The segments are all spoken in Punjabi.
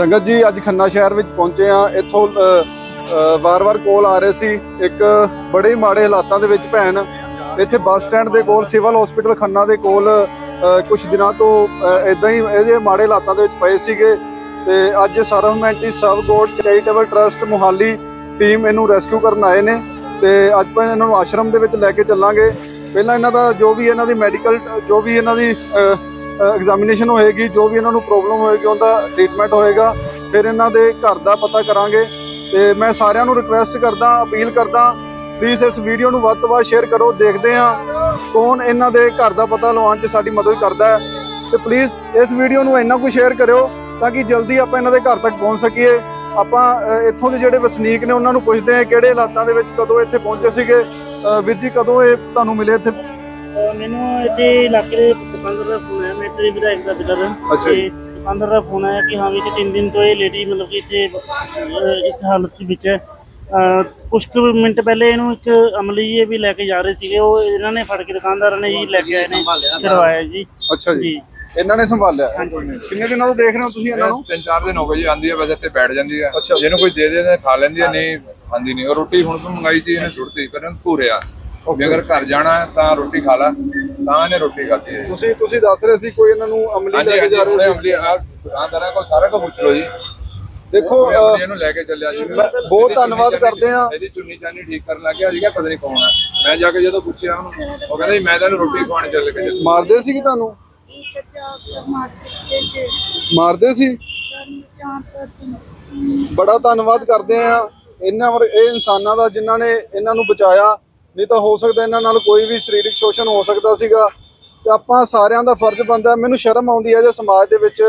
ਸੰਗਤ ਜੀ, ਅੱਜ ਖੰਨਾ ਸ਼ਹਿਰ ਵਿੱਚ ਪਹੁੰਚੇ ਆ ਇੱਥੋਂ ਵਾਰ-ਵਾਰ ਕੋਲ ਆ ਰਹੇ ਸੀ। ਇੱਕ ਬੜੇ ਮਾੜੇ ਹਾਲਾਤਾਂ ਦੇ ਵਿੱਚ ਭੈਣ ਇੱਥੇ ਬੱਸ ਸਟੈਂਡ ਦੇ ਕੋਲ, ਸਿਵਲ ਹਸਪੀਟਲ ਖੰਨਾ ਦੇ ਕੋਲ ਕੁਝ ਦਿਨਾਂ ਤੋਂ ਇਦਾਂ ਹੀ ਇਹਦੇ ਮਾੜੇ ਹਾਲਾਤਾਂ ਦੇ ਵਿੱਚ ਪਏ ਸੀਗੇ। ਤੇ ਅੱਜ ਸਰਵਮੈਂਟੀ ਸਬ God, charitable trust Mohali team ਇਹਨੂੰ ਰੈਸਕਿਊ ਕਰਨ ਆਏ ਨੇ। ਤੇ ਅੱਜ ਆਪਾਂ ਇਹਨਾਂ ਨੂੰ ਆਸ਼ਰਮ ਦੇ ਵਿੱਚ ਲੈ ਕੇ ਚੱਲਾਂਗੇ। ਪਹਿਲਾਂ ਇਹਨਾਂ ਦਾ ਜੋ ਵੀ ਇਹਨਾਂ ਦੀ ਮੈਡੀਕਲ ਜੋ ਵੀ ਇਹਨਾਂ ਦੀ ਐਗਜ਼ਾਮੀਨੇਸ਼ਨ ਹੋਏਗੀ, ਜੋ ਵੀ ਇਹਨਾਂ ਨੂੰ ਪ੍ਰੋਬਲਮ ਹੋਏਗੀ, ਉਹਦਾ ਟ੍ਰੀਟਮੈਂਟ ਹੋਏਗਾ। ਫਿਰ ਇਹਨਾਂ ਦੇ ਘਰ ਦਾ ਪਤਾ ਕਰਾਂਗੇ। ਤੇ ਮੈਂ ਸਾਰਿਆਂ ਨੂੰ ਰਿਕੁਐਸਟ ਕਰਦਾ, ਅਪੀਲ ਕਰਦਾ ਪਲੀਜ਼ ਇਸ ਵੀਡੀਓ ਨੂੰ ਵੱਧ ਤੋਂ ਵੱਧ ਸ਼ੇਅਰ ਕਰੋ। ਦੇਖਦੇ ਹਾਂ ਕੌਣ ਇਹਨਾਂ ਦੇ ਘਰ ਦਾ ਪਤਾ ਲਵਾਉਣ 'ਚ ਸਾਡੀ ਮਦਦ ਕਰਦਾ ਹੈ। ਤੇ ਪਲੀਜ਼ ਇਸ ਵੀਡੀਓ ਨੂੰ ਇੰਨਾ ਕੁ ਸ਼ੇਅਰ ਕਰਿਓ ਤਾਂ ਕਿ ਜਲਦੀ ਆਪਾਂ ਇਹਨਾਂ ਦੇ ਘਰ ਤੱਕ ਪਹੁੰਚ ਸਕੀਏ। ਆਪਾਂ ਇੱਥੋਂ ਦੇ ਜਿਹੜੇ ਵਸਨੀਕ ਨੇ, ਉਹਨਾਂ ਨੂੰ ਪੁੱਛਦੇ ਹਾਂ ਕਿਹੜੇ ਹਾਲਾਤਾਂ ਦੇ ਵਿੱਚ ਕਦੋਂ ਇੱਥੇ ਪਹੁੰਚੇ ਸੀਗੇ। ਵੀਰ ਜੀ, ਕਦੋਂ ਇਹ ਤੁਹਾਨੂੰ ਮਿਲੇ ਇੱਥੇ? ਅਹ ਮੈਨੂੰ ਇੱਥੇ ਇਲਾਕੇ ਦੇ ਦੁਕਾਨਦਾਰ ਦਾ ਫੋਨ ਆਇਆ ਮੈਂ ਇੱਥੇ ਦੇ ਵਿਧਾਇਕ ਦਾ। ਬਿਦਰ ਅੱਛਾ ਜੀ। ਤੇ ਦੁਕਾਨਦਾਰ ਦਾ ਫੋਨ ਆਇਆ ਕਿ ਹਾਂ ਵੀ ਇੱਥੇ ਤਿੰਨ ਦਿਨ ਤੋਂ ਇਹ ਲੇਡੀ ਮਤਲਬ ਕਿ ਇੱਥੇ ਅਹ, ਇਸ ਹਾਲਤ ਦੇ ਵਿੱਚ ਹੈ। ਅਹ, ਕੁਛ ਕੁ ਮਿੰਟ ਪਹਿਲੇ ਇਹਨੂੰ ਇੱਕ ਅਮਲੀ ਇਹ ਵੀ ਲੈ ਕੇ ਜਾ ਰਹੇ ਸੀਗੇ। ਉਹ ਇਹਨਾਂ ਨੇ ਫੜ ਕੇ ਦੁਕਾਨਦਾਰਾਂ ਨੇ ਜੀ ਲੈ ਕੇ ਆਏ ਨੇ ਛਡਵਾਇਆ ਜੀ। ਅੱਛਾ ਜੀ। ਜੀ। ਇਹਨਾਂ ਨੇ ਸੰਭਾਲਿਆ? ਹਾਂਜੀ। ਕਿੰਨੇ ਦਿਨਾਂ ਤੋਂ ਦੇਖ ਰਹੇ ਹੋ ਤੁਸੀਂ ਇਹਨਾਂ ਨੂੰ? ਤਿੰਨ ਚਾਰ ਦਿਨ ਹੋ ਗਏ ਜੀ ਆਂਦੀ ਹੈ ਬਸ ਇੱਥੇ ਬੈਠ ਜਾਂਦੀ ਹੈ। ਅੱਛਾ। ਜਿਹਨੂੰ ਕੋਈ ਦੇ ਦੇ ਤਾਂ ਖਾ ਲੈਂਦੀ ਹੈ ਨਹੀਂ ਆਂਦੀ ਨਹੀਂ। ਔਰ ਰੋਟੀ ਹੁਣ ਤੋਂ ਮੰਗਾਈ ਸੀ ਇਹਨੇ ਸੁੱਟਤੀ ਪਰ ਇਹਨੂੰ ਭੂਰਿਆ ਵੀ ਅਗਰ ਘਰ ਜਾਣਾ ਹੈ ਤਾਂ ਰੋਟੀ ਖਾ ਲਾ ਤਾਂ ਇਹਨੇ ਰੋਟੀ ਹੈ ਤੁਸੀਂ ਤੁਸੀਂ ਦੱਸ ਰਹੇ ਸੀ ਕੋਈ ਇਹਨਾਂ ਨੂੰ ਅਮਲੀ ਲੈ ਕੇ ਜਾ ਰਹੇ ਸੀ ਅਮਲੀ ਆ ਦੁਕਾਨਦਾਰਾਂ ਕੋਲ ਸਾਰਾ ਕੁਝ ਪੁੱਛ ਲਓ ਜੀ। ਦੇਖੋ ਇਹਨੂੰ ਲੈ ਕੇ ਚੱਲਿਆ ਜੀ। ਬਹੁਤ ਧੰਨਵਾਦ ਕਰਦੇ ਹਾਂ। ਇਹਦੀ ਚੁੰਨੀ ਚਾਨੀ ਠੀਕ ਕਰਨ ਲੱਗਿਆ ਸੀਗਾ ਪਤਾ ਨਹੀਂ ਕੌਣ ਹੈ। ਮੈਂ ਜਾ ਕੇ ਜਦੋਂ ਪੁੱਛਿਆ ਉਹਨੂੰ ਉਹ ਕਹਿੰਦਾ ਜੀ ਮੈਂ ਤਾਂ ਇਹਨੂੰ ਰੋਟੀ ਖਵਾਉਣ ਚੱਲ ਕੇ ਮਾਰਦੇ ਸੀ ਕਿ ਤੁਹਾਨੂੰ? ਮਾਰਦੇ ਸੇ? ਜਾਂ ਬੜਾ ਧੰਨਵਾਦ ਕਰਦੇ ਆ ਇਹਨਾਂ ਵਰ ਇਹ ਇਨਸਾਨਾਂ ਦਾ ਜਿਨ੍ਹਾਂ ਨੇ ਇਹਨਾਂ ਨੂੰ ਬਚਾਇਆ ਨਹੀਂ ਤਾਂ ਹੋ ਸਕਦਾ ਇਹਨਾਂ ਨਾਲ ਕੋਈ ਵੀ ਸਰੀਰਕ ਸ਼ੋਸ਼ਣ ਹੋ ਸਕਦਾ ਸੀਗਾ। ਤੇ ਆਪਾਂ ਸਾਰਿਆਂ ਦਾ ਫਰਜ਼ ਬਣਦਾ, ਮੈਨੂੰ ਸ਼ਰਮ ਆਉਂਦੀ ਹੈ ਜੇ ਸਮਾਜ ਦੇ ਵਿੱਚ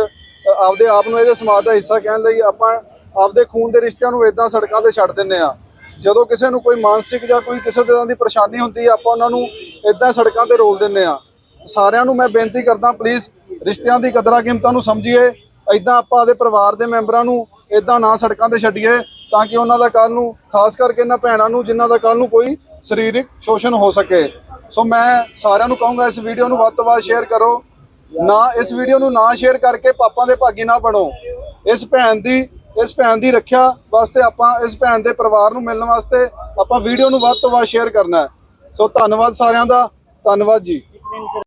ਆਪਦੇ ਆਪ ਨੂੰ ਇਹਦੇ ਸਮਾਜ ਦਾ ਹਿੱਸਾ ਕਹਿਣ ਲਈ ਆਪਾਂ ਆਪਦੇ ਖੂਨ ਦੇ ਰਿਸ਼ਤਿਆਂ ਨੂੰ ਇਦਾਂ ਸੜਕਾਂ ਤੇ ਛੱਡ ਦਿੰਨੇ ਆ ਜਦੋਂ ਕਿਸੇ ਨੂੰ ਕੋਈ ਮਾਨਸਿਕ ਜਾਂ ਕੋਈ ਕਿਸੇ ਤਰ੍ਹਾਂ ਦੀ ਪਰੇਸ਼ਾਨੀ ਹੁੰਦੀ ਹੈ, ਆਪਾਂ ਉਹਨਾਂ ਨੂੰ ਇਦਾਂ ਸੜਕਾਂ ਤੇ ਰੋਲ ਦਿੰਨੇ ਆ ਸਾਰਿਆਂ ਨੂੰ ਮੈਂ ਬੇਨਤੀ ਕਰਦਾ ਪਲੀਜ਼ ਰਿਸ਼ਤਿਆਂ ਦੀ ਕਦਰਾਂ ਕੀਮਤਾਂ ਨੂੰ ਸਮਝੀਏ। ਇਦਾਂ ਆਪਾਂ ਆਪਦੇ ਪਰਿਵਾਰ ਦੇ ਮੈਂਬਰਾਂ ਨੂੰ ਇਦਾਂ ਨਾ ਸੜਕਾਂ ਤੇ ਛੱਡੀਏ। ਤਾਂ ਕਿ ਉਹਨਾਂ ਦਾ ਕੱਲ ਨੂੰ, ਖਾਸ ਕਰਕੇ ਇਹਨਾਂ ਭੈਣਾਂ ਨੂੰ, ਜਿਨ੍ਹਾਂ ਦਾ ਕੱਲ ਨੂੰ ਕੋਈ ਸਰੀਰਕ ਸ਼ੋਸ਼ਣ ਹੋ ਸਕੇ। ਸੋ ਮੈਂ ਸਾਰਿਆਂ ਨੂੰ ਕਹੂੰਗਾ, ਇਸ ਵੀਡੀਓ ਨੂੰ ਵੱਧ ਤੋਂ ਵੱਧ ਸ਼ੇਅਰ ਕਰੋ। ਨਾ, ਇਸ ਵੀਡੀਓ ਨੂੰ ਨਾ ਸ਼ੇਅਰ ਕਰਕੇ ਪਾਪਾਂ ਦੇ ਭਾਗੀ ਨਾ ਬਣੋ। ਇਸ ਭੈਣ ਦੀ, ਇਸ ਭੈਣ ਦੀ ਰੱਖਿਆ ਵਾਸਤੇ ਆਪਾਂ, ਇਸ ਭੈਣ ਦੇ ਪਰਿਵਾਰ ਨੂੰ ਮਿਲਣ ਵਾਸਤੇ ਆਪਾਂ ਵੀਡੀਓ ਨੂੰ ਵੱਧ ਤੋਂ ਵੱਧ ਸ਼ੇਅਰ ਕਰਨਾ ਸੋ ਧੰਨਵਾਦ ਸਾਰਿਆਂ ਦਾ। ਧੰਨਵਾਦ ਜੀ।